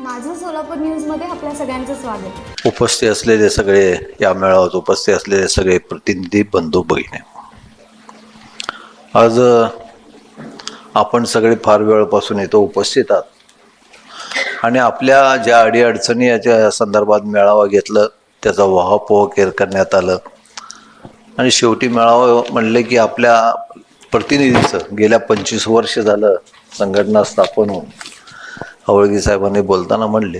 माझं सोलापूर न्यूजमध्ये आपल्या सगळ्यांचं स्वागत. उपस्थित असलेले सगळे या मेळाव्यात उपस्थित असलेले सगळे प्रतिनिधी बंधू भगिनी. आज आपण सगळे फार वेळपासून येतो उपस्थित आहात. आणि आपल्या ज्या अडीअडचणी याच्या संदर्भात मेळावा घेतलं त्याचा वाहापोह केर करण्यात आलं. आणि शेवटी मेळावा म्हणले की आपल्या प्रतिनिधीचं गेल्या पंचवीस वर्ष झालं संघटना स्थापन होऊन. हवळगी साहेबांनी बोलताना म्हणले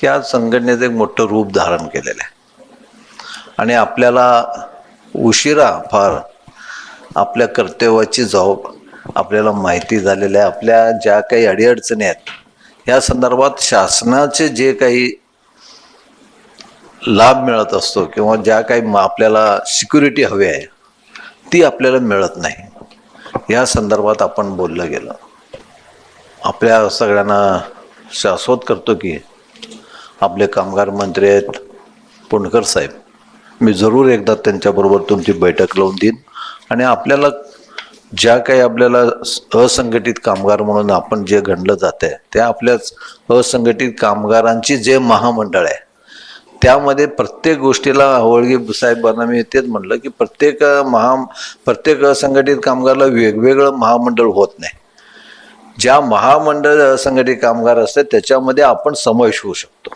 की आज संघटनेचं एक मोठं रूप धारण केलेलं आहे. आणि आपल्याला उशिरा फार आपल्या कर्तव्याची जबाब आपल्याला माहिती झालेल्या आहे. आपल्या ज्या काही अडीअडचणी आहेत या संदर्भात शासनाचे जे काही लाभ मिळत असतो किंवा ज्या काही आपल्याला सिक्युरिटी हवी आहे ती आपल्याला मिळत नाही. या संदर्भात आपण बोललं गेलं. आपल्या सगळ्यांना शाश्वत करतो की आपले कामगार मंत्री आहेत पुणकर साहेब. मी जरूर एकदा त्यांच्याबरोबर तुमची बैठक लावून देईन. आणि आपल्याला ज्या काही आपल्याला असंघटित कामगार म्हणून आपण जे घडलं जात आहे त्या आपल्याच असंघटित कामगारांची जे महामंडळ आहे त्यामध्ये प्रत्येक गोष्टीला हवळगी साहेबांना मी तेच म्हटलं की प्रत्येक महा प्रत्येक असंघटित कामगाराला वेगवेगळं महामंडळ होत नाही. ज्या महामंडळ असंघटित कामगार असतात त्याच्यामध्ये आपण समावेश होऊ शकतो.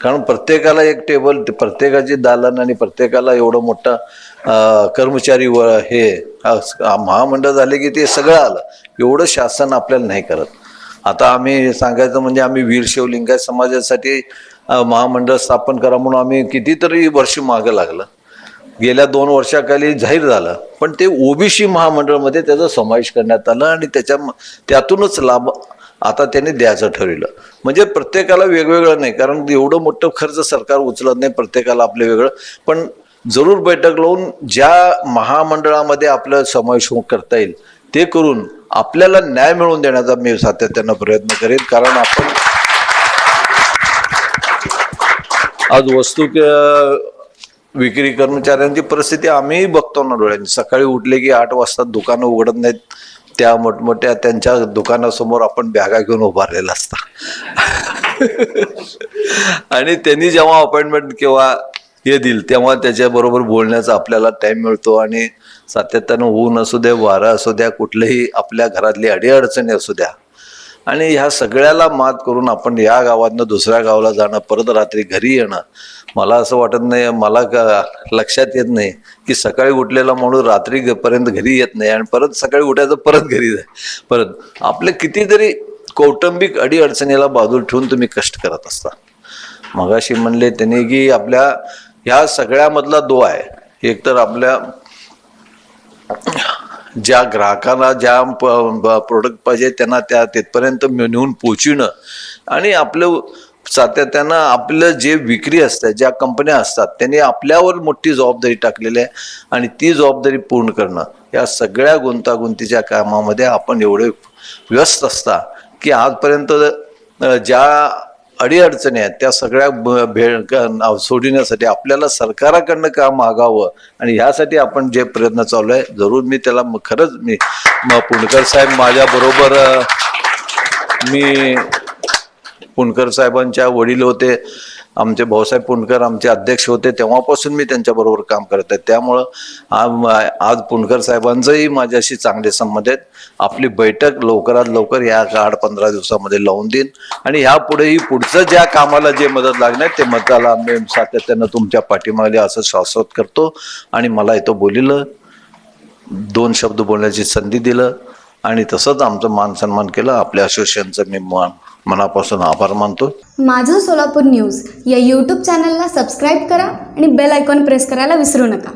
कारण प्रत्येकाला एक टेबल प्रत्येकाची दालन आणि प्रत्येकाला एवढं मोठं कर्मचारी व हे महामंडळ झाले की ते सगळं आलं. एवढं शासन आपल्याला नाही करत. आता आम्ही सांगायचं म्हणजे आम्ही वीर शिवलिंगायत समाजासाठी महामंडळ स्थापन करा म्हणून आम्ही कितीतरी वर्ष मागं लागलं. गेल्या दोन वर्षाखाली जाहीर झालं. पण ते ओबीसी महामंडळमध्ये त्याचा समावेश करण्यात आला आणि त्याच्या त्यातूनच लाभ आता त्यांनी द्यायचं ठरवलं. म्हणजे प्रत्येकाला वेगवेगळं नाही कारण एवढं मोठं खर्च सरकार उचलत नाही प्रत्येकाला आपलं वेगळं. पण जरूर बैठक लावून ज्या महामंडळामध्ये आपलं समावेश हो-, करता येईल ते करून आपल्याला न्याय मिळवून देण्याचा मी सातत्यानं प्रयत्न करेन कारण आपण आज वस्तू विक्री कर्मचाऱ्यांची परिस्थिती आम्हीही बघतो ना डोळ्यांनी. सकाळी उठले की आठ वाजता दुकानं उघडत नाहीत. त्या मोठमोठ्या त्यांच्या दुकानासमोर आपण बॅगा घेऊन उभारलेला असता. आणि त्यांनी जेव्हा अपॉइंटमेंट किंवा हे दिल तेव्हा त्याच्याबरोबर बोलण्याचा आपल्याला टाइम मिळतो आणि सातत्यानं ऊन असू द्या वारा असू द्या कुठलंही आपल्या घरातली अडीअडचणी असू द्या. आणि ह्या सगळ्याला मात करून आपण या गावातनं दुसऱ्या गावाला जाणं परत रात्री घरी येणं मला असं वाटत नाही मला का लक्षात येत नाही की सकाळी उठलेला माणूस रात्री पर्यंत घरी येत नाही आणि परत सकाळी उठायचं परत घरी जाय परत. आपले कितीतरी कौटुंबिक अडीअडचणीला बाजूला ठेवून तुम्ही कष्ट करत असता. मगाशी म्हणले त्यांनी की आपल्या ह्या सगळ्यामधला दो आहे. एक तर आपल्या ज्या ग्राहकाला ज्या प्रोडक्ट पाहिजे त्यांना त्या तिथपर्यंत नेऊन पोचविणं आणि आपलं सातत्यानं आपलं जे विक्री असतं ज्या कंपन्या असतात त्यांनी आपल्यावर मोठी जबाबदारी टाकलेली आहे आणि ती जबाबदारी पूर्ण करणं. या सगळ्या गुंतागुंतीच्या कामामध्ये आपण एवढे व्यस्त असता की आजपर्यंत ज्या अडीअडचणी आहेत त्या सगळ्या ब- भेळ क- सोडविण्यासाठी आपल्याला सरकाराकडनं काम मागावं आणि ह्यासाठी आपण जे प्रयत्न चालू आहे जरूर मी त्याला खरंच मी पुणकर साहेब माझ्याबरोबर मी पुणकर साहेबांच्या वडील होते आमचे भाऊसाहेब पुणकर आमचे अध्यक्ष होते तेव्हापासून मी त्यांच्याबरोबर काम करत आहे. त्यामुळं आज पुणकर साहेबांचंही माझ्याशी चांगले संबंध आहेत. आपली बैठक लवकरात लवकर या आठ पंधरा दिवसामध्ये लावून देईन. आणि ह्यापुढेही पुढचं ज्या कामाला जे मदत लागणार ते मताला आम्ही सातत्यानं तुमच्या पाठीमागे असं शाश्वत करतो. आणि मला इथं बोलिलं दोन शब्द बोलण्याची संधी दिलं आणि तसंच आमचं मान सन्मान केलं. आपल्या असोसिएशनचं मी मान मनापासून आभार मानतो. माझं सोलापूर न्यूज या यूट्यूब चॅनलला सबस्क्राईब करा आणि बेल आयकॉन प्रेस करायला विसरू नका.